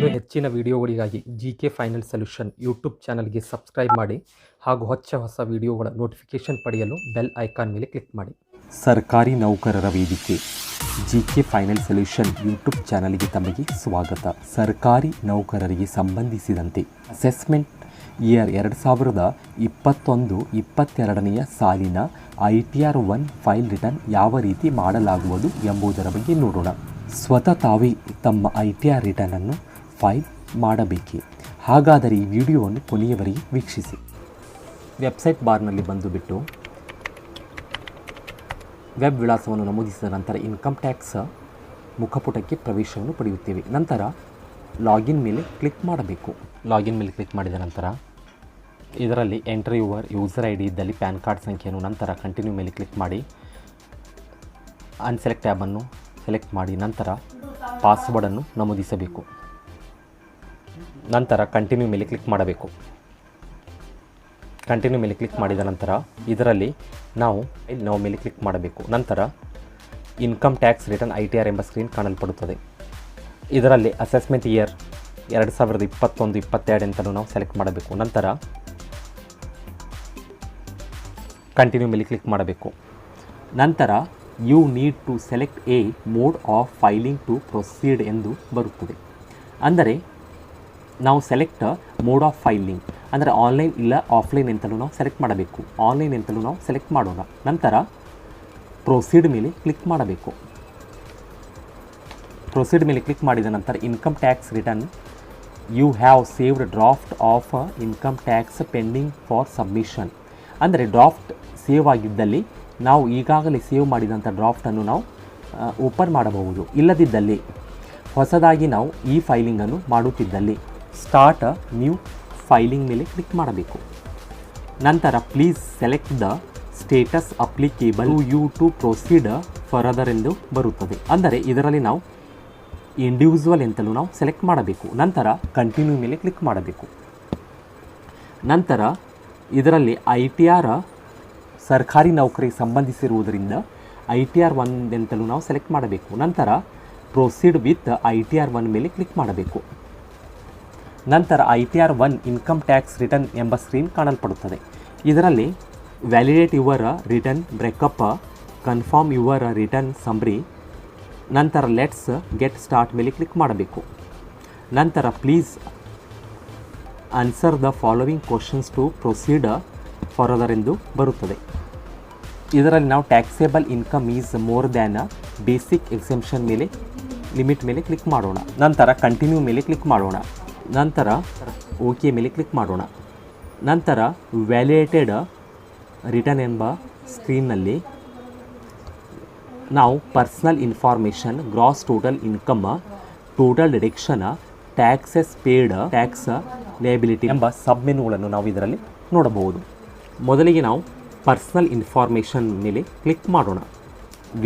ಇನ್ನು ಹೆಚ್ಚಿನ ವಿಡಿಯೋಗಳಿಗಾಗಿ G K final solution YouTube ಚಾನಲ್ಗೆ ಸಬ್ಸ್ಕ್ರೈಬ್ ಮಾಡಿ ಹಾಗೂ ಹೊಚ್ಚ ಹೊಸ ವಿಡಿಯೋಗಳ ನೋಟಿಫಿಕೇಷನ್ ಪಡೆಯಲು ಬೆಲ್ ಐಕಾನ್ ಮೇಲೆ ಕ್ಲಿಕ್ ಮಾಡಿ. ಸರ್ಕಾರಿ ನೌಕರರ ವೇದಿಕೆ G K final solution YouTube ಚಾನಲ್ಗೆ ತಮಗೆ ಸ್ವಾಗತ. ಸರ್ಕಾರಿ ನೌಕರರಿಗೆ ಸಂಬಂಧಿಸಿದಂತೆ ಅಸೆಸ್ಮೆಂಟ್ ಇಯರ್ ಎರಡು ಸಾವಿರದ ಇಪ್ಪತ್ತೊಂದು ಇಪ್ಪತ್ತೆರಡನೆಯ ಸಾಲಿನ I T R one file return ಯಾವ ರೀತಿ ಮಾಡಲಾಗುವುದು ಎಂಬುದರ ಬಗ್ಗೆ ನೋಡೋಣ. ಸ್ವತಃ ತಾವೇ ತಮ್ಮ ಐ ಟಿ ಆರ್ ರಿಟರ್ನನ್ನು ಫೈಲ್ ಮಾಡಬೇಕೆ? ಹಾಗಾದರೆ ಈ ವಿಡಿಯೋವನ್ನು ಕೊನೆಯವರೆಗೆ ವೀಕ್ಷಿಸಿ. ವೆಬ್ಸೈಟ್ ಬಾರ್ನಲ್ಲಿ ಬಂದುಬಿಟ್ಟು ವೆಬ್ ವಿಳಾಸವನ್ನು ನಮೂದಿಸಿದ ನಂತರ ಇನ್ಕಮ್ ಟ್ಯಾಕ್ಸ್ ಮುಖಪುಟಕ್ಕೆ ಪ್ರವೇಶವನ್ನು ಪಡೆಯುತ್ತೇವೆ. ನಂತರ ಲಾಗಿನ್ ಮೇಲೆ ಕ್ಲಿಕ್ ಮಾಡಬೇಕು. ಲಾಗಿನ್ ಮೇಲೆ ಕ್ಲಿಕ್ ಮಾಡಿದ ನಂತರ ಇದರಲ್ಲಿ entry your user I D ಇದ್ದಲ್ಲಿ ಪ್ಯಾನ್ ಕಾರ್ಡ್ ಸಂಖ್ಯೆಯನ್ನು ನಂತರ ಕಂಟಿನ್ಯೂ ಮೇಲೆ ಕ್ಲಿಕ್ ಮಾಡಿ ಅನ್ಸೆಲೆಕ್ಟ್ ಟ್ಯಾಬನ್ನು ಸೆಲೆಕ್ಟ್ ಮಾಡಿ. ನಂತರ ಪಾಸ್ವರ್ಡನ್ನು ನಮೂದಿಸಬೇಕು. ನಂತರ ಕಂಟಿನ್ಯೂ ಮೇಲೆ ಕ್ಲಿಕ್ ಮಾಡಬೇಕು. ಕಂಟಿನ್ಯೂ ಮೇಲೆ ಕ್ಲಿಕ್ ಮಾಡಿದ ನಂತರ ಇದರಲ್ಲಿ ನಾವು ನಾವು ಮೇಲೆ ಕ್ಲಿಕ್ ಮಾಡಬೇಕು. ನಂತರ income tax return I T R ಎಂಬ ಸ್ಕ್ರೀನ್ ಕಾಣಲ್ಪಡುತ್ತದೆ. ಇದರಲ್ಲಿ ಅಸೆಸ್ಮೆಂಟ್ ಇಯರ್ ಎರಡು ಸಾವಿರದ ಇಪ್ಪತ್ತೊಂದು, ಇಪ್ಪತ್ತೆರಡು ಅಂತಲೂ ನಾವು ಸೆಲೆಕ್ಟ್ ಮಾಡಬೇಕು. ನಂತರ ಕಂಟಿನ್ಯೂ ಮೇಲೆ ಕ್ಲಿಕ್ ಮಾಡಬೇಕು. ನಂತರ you need to select a mode of filing to proceed ಎಂದು ಬರುತ್ತದೆ. ಅಂದರೆ ನಾವು ಸೆಲೆಕ್ಟ್ ಮೋಡ್ ಆಫ್ ಫೈಲಿಂಗ್ ಅಂದರೆ ಆನ್ಲೈನ್ ಇಲ್ಲ ಆಫ್ಲೈನ್ ಅಂತಲೂ ನಾವು ಸೆಲೆಕ್ಟ್ ಮಾಡಬೇಕು. ಆನ್ಲೈನ್ ಅಂತಲೂ ನಾವು ಸೆಲೆಕ್ಟ್ ಮಾಡೋಣ ನಂತರ ಪ್ರೊಸೀಡ್ ಮೇಲೆ ಕ್ಲಿಕ್ ಮಾಡಬೇಕು. ಪ್ರೊಸೀಡ್ ಮೇಲೆ ಕ್ಲಿಕ್ ಮಾಡಿದ ನಂತರ income tax return you have saved draft of income tax pending for submission ಅಂದರೆ ಡ್ರಾಫ್ಟ್ ಸೇವ್ ಆಗಿದ್ದಲ್ಲಿ ನಾವು ಈಗಾಗಲೇ ಸೇವ್ ಮಾಡಿದಂಥ ಡ್ರಾಫ್ಟನ್ನು ನಾವು ಓಪನ್ ಮಾಡಬಹುದು. ಇಲ್ಲದಿದ್ದಲ್ಲಿ ಹೊಸದಾಗಿ ನಾವು ಈ ಫೈಲಿಂಗನ್ನು ಮಾಡುತ್ತಿದ್ದಲ್ಲಿ. ಸ್ಟಾರ್ಟ್ ನ್ಯೂ ಫೈಲಿಂಗ್ ಮೇಲೆ ಕ್ಲಿಕ್ ಮಾಡಬೇಕು. ನಂತರ please select the status applicable you to proceed further ಎಂದು ಬರುತ್ತದೆ. ಅಂದರೆ ಇದರಲ್ಲಿ ನಾವು ಇಂಡಿವಿಜುವಲ್ ಎಂತಲೂ ನಾವು ಸೆಲೆಕ್ಟ್ ಮಾಡಬೇಕು. ನಂತರ ಕಂಟಿನ್ಯೂ ಮೇಲೆ ಕ್ಲಿಕ್ ಮಾಡಬೇಕು. ನಂತರ ಇದರಲ್ಲಿ ಐ ಟಿ ಆರ್ ಸರ್ಕಾರಿ ನೌಕರಿಗೆ ಸಂಬಂಧಿಸಿರುವುದರಿಂದ ಐ ಟಿ ಆರ್ ಒನ್ ಎಂತಲೂ ನಾವು ಸೆಲೆಕ್ಟ್ ಮಾಡಬೇಕು. ನಂತರ proceed with I T R one ಮೇಲೆ ಕ್ಲಿಕ್ ಮಾಡಬೇಕು. ನಂತರ I T R one income tax return ಎಂಬ ಸ್ಕ್ರೀನ್ ಕಾಣಲ್ಪಡುತ್ತದೆ. ಇದರಲ್ಲಿ validate your return, breakup, confirm your return summary ನಂತರ ಲೆಟ್ಸ್ ಗೆಟ್ ಸ್ಟಾರ್ಟ್ ಮೇಲೆ ಕ್ಲಿಕ್ ಮಾಡಬೇಕು. ನಂತರ please answer the following questions to proceed further ಎಂದು ಬರುತ್ತದೆ. ಇದರಲ್ಲಿ ನಾವು taxable income is more than basic exemption ಮೇಲೆ, ಲಿಮಿಟ್ ಮೇಲೆ ಕ್ಲಿಕ್ ಮಾಡೋಣ. ನಂತರ ಕಂಟಿನ್ಯೂ ಮೇಲೆ ಕ್ಲಿಕ್ ಮಾಡೋಣ. ನಂತರ ಓಕೆ ಮೇಲೆ ಕ್ಲಿಕ್ ಮಾಡೋಣ. ನಂತರ ವ್ಯಾಲಿಡೇಟೆಡ್ ರಿಟರ್ನ್ ಎಂಬ ಸ್ಕ್ರೀನ್ನಲ್ಲಿ ನಾವು personal information, gross total income, total deduction, taxes paid, tax liability ಎಂಬ ಸಬ್ ಮೆನುಗಳನ್ನು ನಾವು ಇದರಲ್ಲಿ ನೋಡಬಹುದು. ಮೊದಲಿಗೆ ನಾವು ಪರ್ಸ್ನಲ್ ಇನ್ಫಾರ್ಮೇಷನ್ ಮೇಲೆ ಕ್ಲಿಕ್ ಮಾಡೋಣ.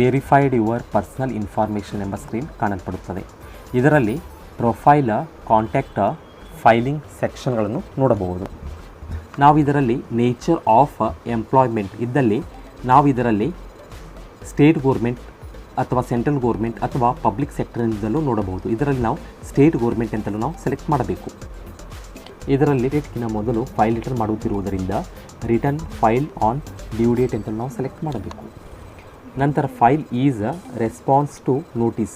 ವೆರಿಫೈಡ್ ಯುವರ್ ಪರ್ಸ್ನಲ್ ಇನ್ಫಾರ್ಮೇಷನ್ ಎಂಬ ಸ್ಕ್ರೀನ್ ಕಾಣಲ್ಪಡುತ್ತದೆ. ಇದರಲ್ಲಿ ಪ್ರೊಫೈಲ್ ಕಾಂಟ್ಯಾಕ್ಟ ಫೈಲಿಂಗ್ ಸೆಕ್ಷನ್ಗಳನ್ನು ನೋಡಬಹುದು. ನಾವು ಇದರಲ್ಲಿ ನೇಚರ್ ಆಫ್ ಎಂಪ್ಲಾಯ್ಮೆಂಟ್ ಇದ್ದಲ್ಲಿ ನಾವು ಇದರಲ್ಲಿ ಸ್ಟೇಟ್ ಗೋರ್ಮೆಂಟ್ ಅಥವಾ ಸೆಂಟ್ರಲ್ ಗೋರ್ಮೆಂಟ್ ಅಥವಾ ಪಬ್ಲಿಕ್ ಸೆಕ್ಟರ್ನಿಂದಲೂ ನೋಡಬಹುದು. ಇದರಲ್ಲಿ ನಾವು ಸ್ಟೇಟ್ ಗೋರ್ಮೆಂಟ್ ಅಂತಲೂ ನಾವು ಸೆಲೆಕ್ಟ್ ಮಾಡಬೇಕು. ಇದರಲ್ಲಿ ಡೇಟ್ಗಿನ ಮೊದಲು ಫೈಲ್ ರಿಟರ್ನ್ ಮಾಡುತ್ತಿರುವುದರಿಂದ return file on due date ಅಂತಲೂ ನಾವು ಸೆಲೆಕ್ಟ್ ಮಾಡಬೇಕು. ನಂತರ file is response to notice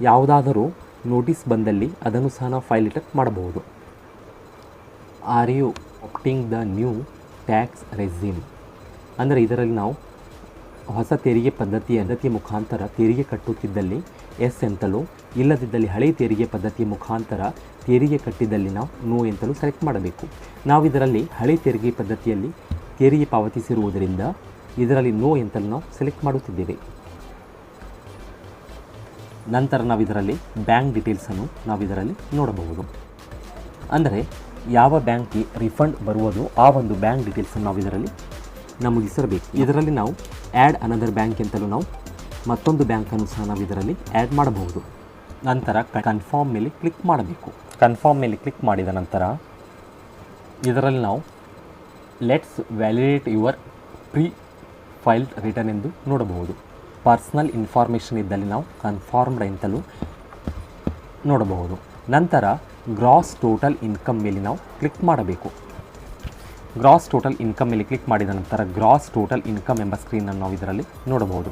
ಯಾವುದಾದರೂ ನೋಟಿಸ್ ಬಂದಲ್ಲಿ ಅದನ್ನು ಸಹ ನಾವು ಫೈಲ್ ರಿಟರ್ನ್ ಮಾಡಬಹುದು. Are you opting the new tax regime ಅಂದರೆ ಇದರಲ್ಲಿ ನಾವು ಹೊಸ ತೆರಿಗೆ ಪದ್ಧತಿಯ ಪದ್ಧತಿಯ ಮುಖಾಂತರ ತೆರಿಗೆ ಕಟ್ಟುತ್ತಿದ್ದಲ್ಲಿ ಎಸ್ ಎಂತಲೂ ಇಲ್ಲದಿದ್ದಲ್ಲಿ ಹಳೆಯ ತೆರಿಗೆ ಪದ್ಧತಿಯ ಮುಖಾಂತರ ತೆರಿಗೆ ಕಟ್ಟಿದಲ್ಲಿ ನಾವು ನೋ ಎಂತಲೂ ಸೆಲೆಕ್ಟ್ ಮಾಡಬೇಕು. ನಾವು ಇದರಲ್ಲಿ ಹಳೆ ತೆರಿಗೆ ಪದ್ಧತಿಯಲ್ಲಿ ತೆರಿಗೆ ಪಾವತಿಸಿರುವುದರಿಂದ ಇದರಲ್ಲಿ ನೋ ಎಂತಲೂ ನಾವು ಸೆಲೆಕ್ಟ್ ಮಾಡುತ್ತಿದ್ದೇವೆ. ನಂತರ ನಾವು ಇದರಲ್ಲಿ ಬ್ಯಾಂಕ್ ಡೀಟೇಲ್ಸನ್ನು ನಾವು ಇದರಲ್ಲಿ ನೋಡಬಹುದು. ಅಂದರೆ ಯಾವ ಬ್ಯಾಂಕ್ಗೆ ರಿಫಂಡ್ ಬರುವುದು ಆ ಒಂದು ಬ್ಯಾಂಕ್ ಡೀಟೇಲ್ಸನ್ನು ನಾವು ಇದರಲ್ಲಿ ನಮೂದಿಸಿರಬೇಕು. ಇದರಲ್ಲಿ ನಾವು ಆ್ಯಡ್ ಅನದರ್ ಬ್ಯಾಂಕ್ ಅಂತಲೂ ನಾವು ಮತ್ತೊಂದು ಬ್ಯಾಂಕನ್ನು ಸಹ ನಾವು ಇದರಲ್ಲಿ ಆ್ಯಡ್ ಮಾಡಬಹುದು. ನಂತರ ಕನ್ಫರ್ಮ್ ಮೇಲೆ ಕ್ಲಿಕ್ ಮಾಡಬೇಕು. ಕನ್ಫರ್ಮ್ ಮೇಲೆ ಕ್ಲಿಕ್ ಮಾಡಿದ ನಂತರ ಇದರಲ್ಲಿ ನಾವು let's validate your pre filed return ಎಂದು ನೋಡಬಹುದು. ಪರ್ಸ್ನಲ್ ಇನ್ಫಾರ್ಮೇಷನ್ ಇದ್ದಲ್ಲಿ ನಾವು ಕನ್ಫರ್ಮ್ಡ್ ಅಂತಲೂ ನೋಡಬಹುದು. ನಂತರ ಗ್ರಾಸ್ ಟೋಟಲ್ ಇನ್ಕಮ್ ಮೇಲೆ ನಾವು ಕ್ಲಿಕ್ ಮಾಡಬೇಕು. ಗ್ರಾಸ್ ಟೋಟಲ್ ಇನ್ಕಮ್ ಮೇಲೆ ಕ್ಲಿಕ್ ಮಾಡಿದ ನಂತರ ಗ್ರಾಸ್ ಟೋಟಲ್ ಇನ್ಕಮ್ ಎಂಬ ಸ್ಕ್ರೀನನ್ನು ನಾವು ಇದರಲ್ಲಿ ನೋಡಬಹುದು.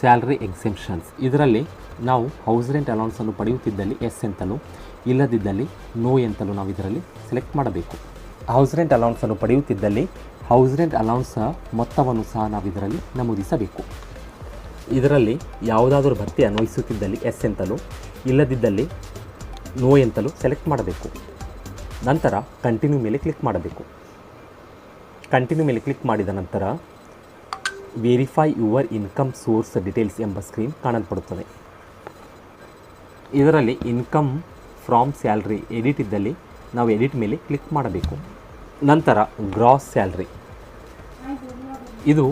ಸ್ಯಾಲ್ರಿ ಎಕ್ಸೆಂಪ್ಷನ್ಸ್ ಇದರಲ್ಲಿ ನಾವು ಹೌಸ್ ರೆಂಟ್ ಅಲೌನ್ಸನ್ನು ಪಡೆಯುತ್ತಿದ್ದಲ್ಲಿ ಎಸ್ ಎಂತಲೂ, ಇಲ್ಲದಿದ್ದಲ್ಲಿ ನೋ ಎಂತಲೂ ನಾವು ಇದರಲ್ಲಿ ಸೆಲೆಕ್ಟ್ ಮಾಡಬೇಕು. ಹೌಸ್ ರೆಂಟ್ ಅಲೌನ್ಸನ್ನು ಪಡೆಯುತ್ತಿದ್ದಲ್ಲಿ ಹೌಸ್ ರೆಂಟ್ ಅಲೌನ್ಸ್ ಮೊತ್ತವನ್ನು ಸಹ ನಾವು ಇದರಲ್ಲಿ ನಮೂದಿಸಬೇಕು. ಇದರಲ್ಲಿ ಯಾವುದಾದರೂ ಭರ್ತಿ ಅನ್ವಯಿಸುತ್ತಿದ್ದಲ್ಲಿ ಎಸ್ ಎಂತಲೂ, ಇಲ್ಲದಿದ್ದಲ್ಲಿ ನೋ ಎಂತಲೂ ಸೆಲೆಕ್ಟ್ ಮಾಡಬೇಕು. ನಂತರ ಕಂಟಿನ್ಯೂ ಮೇಲೆ ಕ್ಲಿಕ್ ಮಾಡಬೇಕು. ಕಂಟಿನ್ಯೂ ಮೇಲೆ ಕ್ಲಿಕ್ ಮಾಡಿದ ನಂತರ verify your income source details ಎಂಬ ಸ್ಕ್ರೀನ್ ಕಾಣಲ್ಪಡುತ್ತದೆ. ಇದರಲ್ಲಿ ಇನ್ಕಮ್ ಫ್ರಾಮ್ ಸ್ಯಾಲ್ರಿ ಎಡಿಟ್ ಇದ್ದಲ್ಲಿ ನಾವು ಎಡಿಟ್ ಮೇಲೆ ಕ್ಲಿಕ್ ಮಾಡಬೇಕು. ನಂತರ ಗ್ರಾಸ್ ಸ್ಯಾಲ್ರಿ ಇದು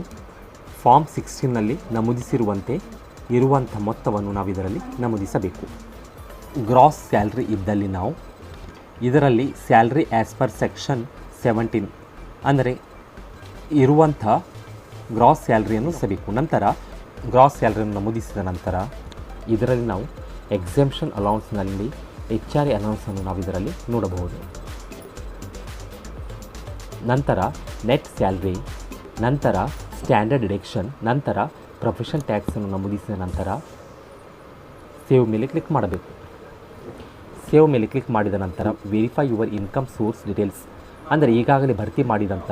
ಫಾರ್ಮ್ ಸಿಕ್ಸ್ಟೀನಲ್ಲಿ ನಮೂದಿಸಿರುವಂತೆ ಇರುವಂಥ ಮೊತ್ತವನ್ನು ನಾವು ಇದರಲ್ಲಿ ನಮೂದಿಸಬೇಕು. ಗ್ರಾಸ್ ಸ್ಯಾಲ್ರಿ ಇದ್ದಲ್ಲಿ ನಾವು ಇದರಲ್ಲಿ salary as per section seventeen ಅಂದರೆ ಇರುವಂಥ ಗ್ರಾಸ್ ಸ್ಯಾಲ್ರಿಯನ್ನು ಸಬೇಕು ನಂತರ ಗ್ರಾಸ್ ಸ್ಯಾಲ್ರಿಯನ್ನು ನಮೂದಿಸಿದ ನಂತರ ಇದರಲ್ಲಿ ನಾವು ಎಕ್ಸೆಂಪ್ಷನ್ ಅಲೌನ್ಸ್ನಲ್ಲಿ ಎಚ್ ಆರ್ ಎ ಅಲೌನ್ಸನ್ನು ನಾವು ಇದರಲ್ಲಿ ನೋಡಬಹುದು. ನಂತರ ನೆಟ್ ಸ್ಯಾಲ್ರಿ, ನಂತರ ಸ್ಟ್ಯಾಂಡರ್ಡ್ ಡಿಡಕ್ಷನ್ ನಂತರ ಪ್ರೊಫೆಷನ್ ಟ್ಯಾಕ್ಸನ್ನು ನಮೂದಿಸಿದ ನಂತರ ಸೇವ್ ಮೇಲೆ ಕ್ಲಿಕ್ ಮಾಡಬೇಕು. ಸೇವ್ ಮೇಲೆ ಕ್ಲಿಕ್ ಮಾಡಿದ ನಂತರ verify your income source details ಅಂದರೆ ಈಗಾಗಲೇ ಭರ್ತಿ ಮಾಡಿದಂಥ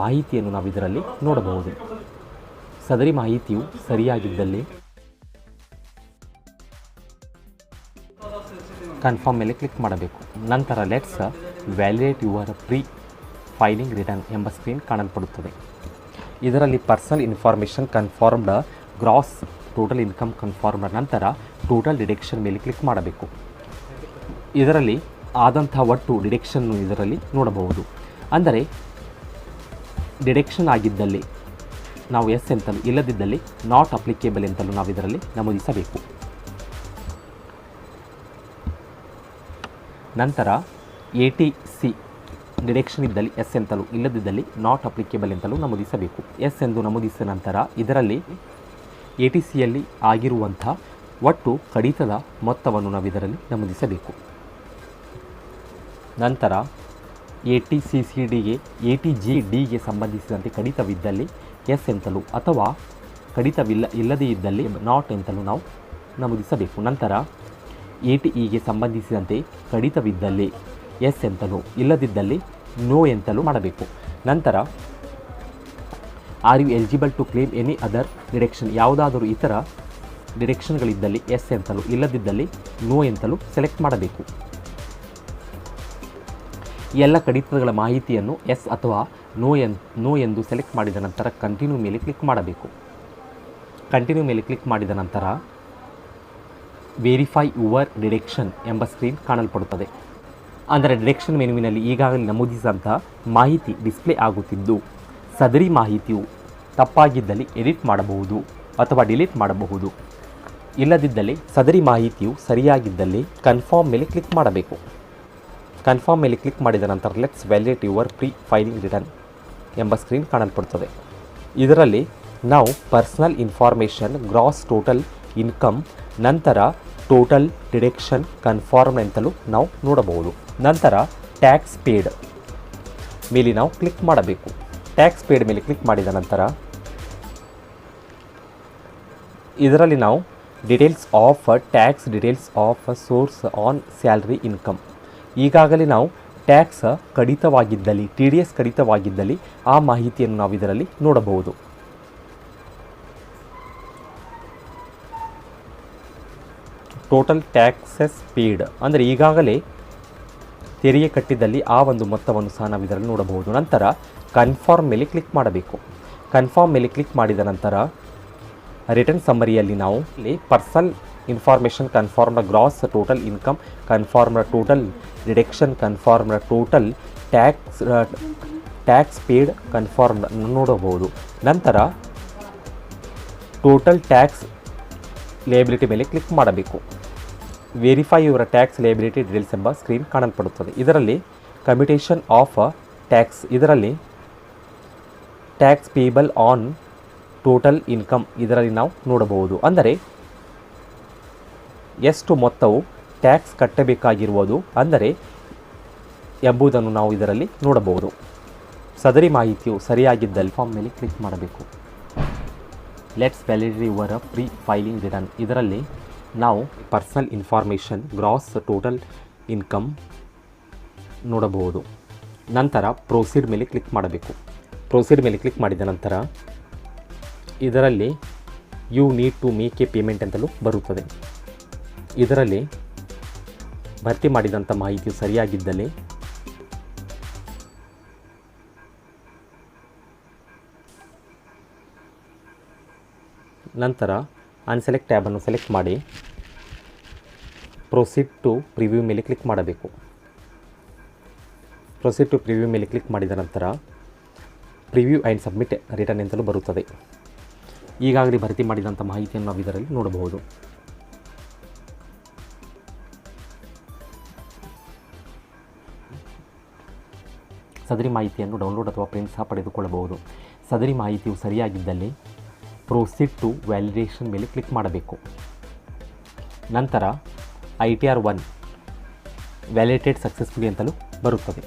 ಮಾಹಿತಿಯನ್ನು ನಾವು ಇದರಲ್ಲಿ ನೋಡಬಹುದು. ಸದರಿ ಮಾಹಿತಿಯು ಸರಿಯಾಗಿದ್ದಲ್ಲಿ ಕನ್ಫರ್ಮ್ ಮೇಲೆ ಕ್ಲಿಕ್ ಮಾಡಬೇಕು. ನಂತರ let's validate your pre filing return ಎಂಬ ಸ್ಕ್ರೀನ್ ಕಾಣಲ್ಪಡುತ್ತದೆ. ಇದರಲ್ಲಿ personal information confirmed gross total income confirmed ನಂತರ ಟೋಟಲ್ ಡಿಡೆಕ್ಷನ್ ಮೇಲೆ ಕ್ಲಿಕ್ ಮಾಡಬೇಕು. ಇದರಲ್ಲಿ ಆದಂಥ ಒಟ್ಟು ಡಿಡಕ್ಷನ್ನು ಇದರಲ್ಲಿ ನೋಡಬಹುದು. ಅಂದರೆ ಡಿಡಕ್ಷನ್ ಆಗಿದ್ದಲ್ಲಿ ನಾವು ಎಸ್ ಎಂತಲೂ ಇಲ್ಲದಿದ್ದಲ್ಲಿ ನಾಟ್ ಅಪ್ಲಿಕೇಬಲ್ ಎಂತಲೂ ನಾವು ಇದರಲ್ಲಿ ನಮೂದಿಸಬೇಕು. ನಂತರ ಎ ಟಿ ಸಿ ಡಿಡಕ್ಷನ್ ಇದ್ದಲ್ಲಿ ಎಸ್ ಎಂತಲೂ, ಇಲ್ಲದಿದ್ದಲ್ಲಿ ನಾಟ್ ಅಪ್ಲಿಕೇಬಲ್ ಎಂತಲೂ ನಮೂದಿಸಬೇಕು. ಎಸ್ ಎಂದು ನಮೂದಿಸಿದ ನಂತರ ಇದರಲ್ಲಿ ಎ ಟಿ ಸಿಯಲ್ಲಿ ಆಗಿರುವಂಥ ಒಟ್ಟು ಕಡಿತದ ಮೊತ್ತವನ್ನು ನಾವು ಇದರಲ್ಲಿ ನಮೂದಿಸಬೇಕು. ನಂತರ ಎ ಟಿ ಸಿ ಸಿ ಡಿಗೆ ಎ ಟಿ ಜಿ ಡಿಗೆ ಸಂಬಂಧಿಸಿದಂತೆ ಕಡಿತವಿದ್ದಲ್ಲಿ ಎಸ್ ಎಂತಲೂ ಅಥವಾ ಕಡಿತವಿಲ್ಲ, ಇಲ್ಲದೇ ಇದ್ದಲ್ಲಿ ನಾಟ್ ಎಂತಲೂ ನಾವು ನಮೂದಿಸಬೇಕು. ನಂತರ ಎ ಟಿ ಇಗೆ ಸಂಬಂಧಿಸಿದಂತೆ ಕಡಿತವಿದ್ದಲ್ಲಿ ಎಸ್ ಎಂತಲೂ ಇಲ್ಲದಿದ್ದಲ್ಲಿ ನೋ ಎಂತಲೂ ಮಾಡಬೇಕು. ನಂತರ, are you eligible to claim any other deduction, ಯಾವುದಾದರೂ ಇತರ ಡಿರೆಕ್ಷನ್ಗಳಿದ್ದಲ್ಲಿ ಎಸ್ ಎಂತಲೂ ಇಲ್ಲದಿದ್ದಲ್ಲಿ ನೋ ಎಂತಲೂ ಸೆಲೆಕ್ಟ್ ಮಾಡಬೇಕು. ಎಲ್ಲ ಕಡಿತಗಳ ಮಾಹಿತಿಯನ್ನು ಎಸ್ ಅಥವಾ ನೋ ಎನ್, ನೋ ಎಂದು ಸೆಲೆಕ್ಟ್ ಮಾಡಿದ ನಂತರ ಕಂಟಿನ್ಯೂ ಮೇಲೆ ಕ್ಲಿಕ್ ಮಾಡಬೇಕು. ಕಂಟಿನ್ಯೂ ಮೇಲೆ ಕ್ಲಿಕ್ ಮಾಡಿದ ನಂತರ, ವೆರಿಫೈ ಯುವರ್ ಡಿರೆಕ್ಷನ್ ಎಂಬ ಸ್ಕ್ರೀನ್ ಕಾಣಲ್ಪಡುತ್ತದೆ. ಅಂದರೆ ಡಿರೆಕ್ಷನ್ ಮೆನುವಿನಲ್ಲಿ ಈಗಾಗಲೇ ನಮೂದಿಸಿದಂಥ ಮಾಹಿತಿ ಡಿಸ್ಪ್ಲೇ ಆಗುತ್ತಿದ್ದು, ಸದರಿ ಮಾಹಿತಿಯು ತಪ್ಪಾಗಿದ್ದಲ್ಲಿ ಎಡಿಟ್ ಮಾಡಬಹುದು ಅಥವಾ ಡಿಲೀಟ್ ಮಾಡಬಹುದು. ಇಲ್ಲದಿದ್ದಲ್ಲಿ ಸದರಿ ಮಾಹಿತಿಯು ಸರಿಯಾಗಿದ್ದಲ್ಲಿ ಕನ್ಫರ್ಮ್ ಮೇಲೆ ಕ್ಲಿಕ್ ಮಾಡಬೇಕು. ಕನ್ಫರ್ಮ್ ಮೇಲೆ ಕ್ಲಿಕ್ ಮಾಡಿದ ನಂತರ let's validate your pre filing return ಎಂಬ ಸ್ಕ್ರೀನ್ ಕಾಣಲ್ಪಡುತ್ತದೆ ಇದರಲ್ಲಿ ನಾವು personal information, gross total income, ನಂತರ ಟೋಟಲ್ ಡಿಡೆಕ್ಷನ್ ಕನ್ಫರ್ಮ್ ಅಂತಲೂ ನಾವು ನೋಡಬಹುದು. ನಂತರ ಟ್ಯಾಕ್ಸ್ ಪೇಡ್ ಮೇಲೆ ನಾವು ಕ್ಲಿಕ್ ಮಾಡಬೇಕು. ಟ್ಯಾಕ್ಸ್ ಪೇಡ್ ಮೇಲೆ ಕ್ಲಿಕ್ ಮಾಡಿದ ನಂತರ ಇದರಲ್ಲಿ ನಾವು details of tax, details of source on salary income. ಈಗಾಗಲೇ ನಾವು ಟ್ಯಾಕ್ಸ್ ಕಡಿತವಾಗಿದ್ದಲ್ಲಿ, ಟಿ ಡಿ ಎಸ್ ಕಡಿತವಾಗಿದ್ದಲ್ಲಿ ಆ ಮಾಹಿತಿಯನ್ನು ನಾವು ಇದರಲ್ಲಿ ನೋಡಬಹುದು. ಟೋಟಲ್ ಟ್ಯಾಕ್ಸಸ್ ಪೇಯ್ಡ್ ಅಂದರೆ ಈಗಾಗಲೇ ತೆರಿಗೆ ಕಟ್ಟಿದಲ್ಲಿ ಆ ಒಂದು ಮೊತ್ತವನ್ನು ಸಹ ನಾವು ನೋಡಬಹುದು. ನಂತರ ಕನ್ಫರ್ಮ್ ಮೇಲೆ ಕ್ಲಿಕ್ ಮಾಡಬೇಕು. ಕನ್ಫರ್ಮ್ ಮೇಲೆ ಕ್ಲಿಕ್ ಮಾಡಿದ ನಂತರ ರಿಟರ್ನ್ ಸಮ್ಮರಿಯಲ್ಲಿ ನಾವು ಇಲ್ಲಿ personal information confirm gross total income confirm total reduction confirm total tax tax paid confirm ನೋಡಬಹುದು. ನಂತರ ಟೋಟಲ್ ಟ್ಯಾಕ್ಸ್ ಲೇಬಿಲಿಟಿ ಮೇಲೆ ಕ್ಲಿಕ್ ಮಾಡಬೇಕು. Verify your tax liability details ಎಂಬ ಸ್ಕ್ರೀನ್ ಕಾಣಲ್ಪಡುತ್ತದೆ. ಇದರಲ್ಲಿ ಕಮ್ಯುಟೇಷನ್ ಆಫ್ ಟ್ಯಾಕ್ಸ್ ಇದರಲ್ಲಿ tax payable on total income ಇದರಲ್ಲಿ ನಾವು ನೋಡಬಹುದು. ಅಂದರೆ ಎಷ್ಟು ಮೊತ್ತವು ಟ್ಯಾಕ್ಸ್ ಕಟ್ಟಬೇಕಾಗಿರುವುದು ಅಂದರೆ ಎಂಬುದನ್ನು ನಾವು ಇದರಲ್ಲಿ ನೋಡಬಹುದು. ಸದರಿ ಮಾಹಿತಿಯು ಸರಿಯಾಗಿದ್ದಲ್ಲಿ ಫಾರ್ಮ್ ಮೇಲೆ ಕ್ಲಿಕ್ ಮಾಡಬೇಕು. Let's validate your pre filing return ಇದರಲ್ಲಿ ನಾವು personal information gross total income ನೋಡಬಹುದು. ನಂತರ ಪ್ರೊಸೀಡ್ ಮೇಲೆ ಕ್ಲಿಕ್ ಮಾಡಬೇಕು. ಪ್ರೊಸೀಡ್ ಮೇಲೆ ಕ್ಲಿಕ್ ಮಾಡಿದ ನಂತರ ಇದರಲ್ಲಿ you need to make a payment ಅಂತಲೂ ಬರುತ್ತದೆ. ಇದರಲ್ಲಿ ಭರ್ತಿ ಮಾಡಿದಂಥ ಮಾಹಿತಿಯು ಸರಿಯಾಗಿದ್ದಲ್ಲಿ ನಂತರ ಅನ್ಸೆಲೆಕ್ಟ್ ಟ್ಯಾಬನ್ನು ಸೆಲೆಕ್ಟ್ ಮಾಡಿ. ಪ್ರೊಸೀಡ್ ಟು ಪ್ರಿವ್ಯೂ ಮೇಲೆ ಕ್ಲಿಕ್ ಮಾಡಬೇಕು. ಪ್ರೊಸೀಡ್ ಟು ಪ್ರಿವ್ಯೂ ಮೇಲೆ ಕ್ಲಿಕ್ ಮಾಡಿದ ನಂತರ ಪ್ರಿವ್ಯೂ ಆ್ಯಂಡ್ ಸಬ್ಮಿಟ್ ರಿಟರ್ನ್ ಎಂತಲೂ ಬರುತ್ತದೆ. ಈಗಾಗಲೇ ಭರ್ತಿ ಮಾಡಿದಂಥ ಮಾಹಿತಿಯನ್ನು ನಾವು ಇದರಲ್ಲಿ ನೋಡಬಹುದು. ಸದರಿ ಮಾಹಿತಿಯನ್ನು ಡೌನ್ಲೋಡ್ ಅಥವಾ ಪ್ರಿಂಟ್ ಸಹ ಪಡೆದುಕೊಳ್ಳಬಹುದು. ಸದರಿ ಮಾಹಿತಿಯು ಸರಿಯಾಗಿದ್ದಲ್ಲಿ ಪ್ರೊಸೀಡ್ ಟು ವ್ಯಾಲಿಡೇಷನ್ ಮೇಲೆ ಕ್ಲಿಕ್ ಮಾಡಬೇಕು. ನಂತರ I T R one validated successfully ಅಂತಲೂ ಬರುತ್ತದೆ.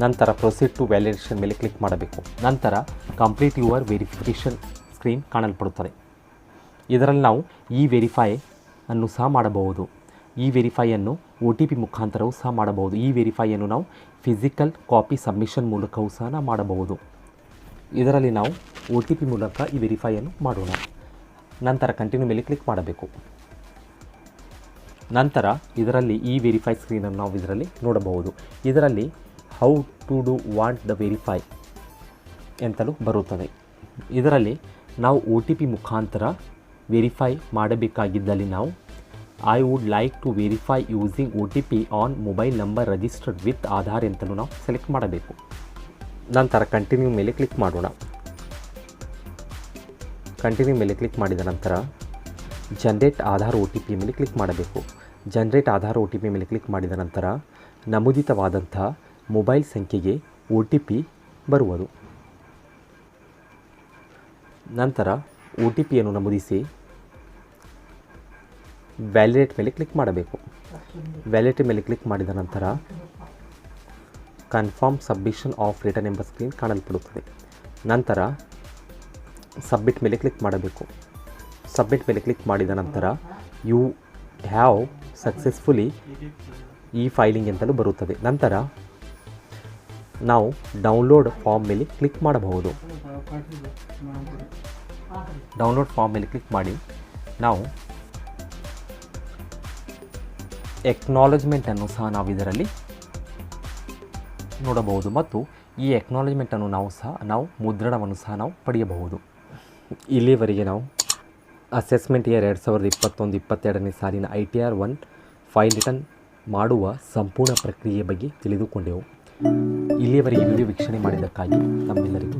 ನಂತರ ಪ್ರೊಸೀಡ್ ಟು ವ್ಯಾಲಿಡೇಷನ್ ಮೇಲೆ ಕ್ಲಿಕ್ ಮಾಡಬೇಕು. ನಂತರ ಕಂಪ್ಲೀಟ್ ಯುವರ್ ವೆರಿಫಿಕೇಷನ್ ಸ್ಕ್ರೀನ್ ಕಾಣಲ್ಪಡುತ್ತದೆ. ಇದರಲ್ಲಿ ನಾವು ಇ ವೆರಿಫೈ ಅನ್ನು ಸಹ ಮಾಡಬಹುದು. ಈ ವೆರಿಫೈಯನ್ನು ಒ ಟಿ ಪಿ ಮುಖಾಂತರವೂ ಸಹ ಮಾಡಬಹುದು. ಈ ವೆರಿಫೈಯನ್ನು ನಾವು ಫಿಸಿಕಲ್ ಕಾಪಿ ಸಬ್ಮಿಷನ್ ಮೂಲಕವೂ ಸಹ ಮಾಡಬಹುದು. ಇದರಲ್ಲಿ ನಾವು ಒ ಟಿ ಪಿ ಮೂಲಕ ಈ ವೆರಿಫೈಯನ್ನು ಮಾಡೋಣ. ನಂತರ ಕಂಟಿನ್ಯೂ ಮೇಲೆ ಕ್ಲಿಕ್ ಮಾಡಬೇಕು. ನಂತರ ಇದರಲ್ಲಿ ಈ ವೆರಿಫೈ ಸ್ಕ್ರೀನನ್ನು ನಾವು ಇದರಲ್ಲಿ ನೋಡಬಹುದು. ಇದರಲ್ಲಿ how to do want the verify ಎಂತಲೂ ಬರುತ್ತದೆ. ಇದರಲ್ಲಿ ನಾವು ಒ ಟಿ ಪಿ ಮುಖಾಂತರ ವೆರಿಫೈ ಮಾಡಬೇಕಾಗಿದ್ದಲ್ಲಿ ನಾವು I would like to verify using O T P on mobile number registered with Aadhaar ಅಂತಲೂ ನಾವು ಸೆಲೆಕ್ಟ್ ಮಾಡಬೇಕು. ನಂತರ ಕಂಟಿನ್ಯೂ ಮೇಲೆ ಕ್ಲಿಕ್ ಮಾಡೋಣ. ಕಂಟಿನ್ಯೂ ಮೇಲೆ ಕ್ಲಿಕ್ ಮಾಡಿದ ನಂತರ ಜನ್ರೇಟ್ ಆಧಾರ್ ಒ ಮೇಲೆ ಕ್ಲಿಕ್ ಮಾಡಬೇಕು. ಜನ್ರೇಟ್ ಆಧಾರ್ ಒ ಮೇಲೆ ಕ್ಲಿಕ್ ಮಾಡಿದ ನಂತರ ನಮೂದಿತವಾದಂಥ ಮೊಬೈಲ್ ಸಂಖ್ಯೆಗೆ ಒ ಟಿ ಪಿ ಬರುವುದು. ನಂತರ ಒ ಟಿ ಪಿಯನ್ನು ನಮೂದಿಸಿ ವ್ಯಾಲಿಡೇಟ್ ಮೇಲೆ ಕ್ಲಿಕ್ ಮಾಡಬೇಕು. ವ್ಯಾಲಿಡೇಟ್ ಮೇಲೆ ಕ್ಲಿಕ್ ಮಾಡಿದ ನಂತರ ಕನ್ಫರ್ಮ್ ಸಬ್ಮಿಷನ್ ಆಫ್ ರಿಟರ್ನ್ ಎಂಬ ಸ್ಕ್ರೀನ್ ಕಾಣಲ್ಪಡುತ್ತದೆ. ನಂತರ ಸಬ್ಮಿಟ್ ಮೇಲೆ ಕ್ಲಿಕ್ ಮಾಡಬೇಕು. ಸಬ್ಮಿಟ್ ಮೇಲೆ ಕ್ಲಿಕ್ ಮಾಡಿದ ನಂತರ you have successfully e filing ಅಂತಲೂ ಬರುತ್ತದೆ. ನಂತರ ನಾವು ಡೌನ್ಲೋಡ್ ಫಾರ್ಮ್ ಮೇಲೆ ಕ್ಲಿಕ್ ಮಾಡಬಹುದು. ಡೌನ್ಲೋಡ್ ಫಾರ್ಮ್ ಮೇಲೆ ಕ್ಲಿಕ್ ಮಾಡಿ ನಾವು ಎಕ್ನಾಲಜ್ಮೆಂಟನ್ನು ಸಹ ನಾವು ಇದರಲ್ಲಿ ನೋಡಬಹುದು ಮತ್ತು ಈ ಎಕ್ನಾಲಜ್ಮೆಂಟನ್ನು ನಾವು ಸಹ, ನಾವು ಮುದ್ರಣವನ್ನು ಸಹ ನಾವು ಪಡೆಯಬಹುದು. ಇಲ್ಲಿವರೆಗೆ ನಾವು ಅಸೆಸ್ಮೆಂಟ್ ಇಯರ್ ಎರಡು ಸಾವಿರದ ಇಪ್ಪತ್ತೊಂದು, ಇಪ್ಪತ್ತೆರಡನೇ ಸಾಲಿನ I T R one file return ಮಾಡುವ ಸಂಪೂರ್ಣ ಪ್ರಕ್ರಿಯೆ ಬಗ್ಗೆ ತಿಳಿದುಕೊಂಡೆವು. ಇಲ್ಲಿಯವರೆಗೆ ವಿಡಿಯೋ ವೀಕ್ಷಣೆ ಮಾಡಿದ್ದಕ್ಕಾಗಿ ತಮ್ಮೆಲ್ಲರಿಗೂ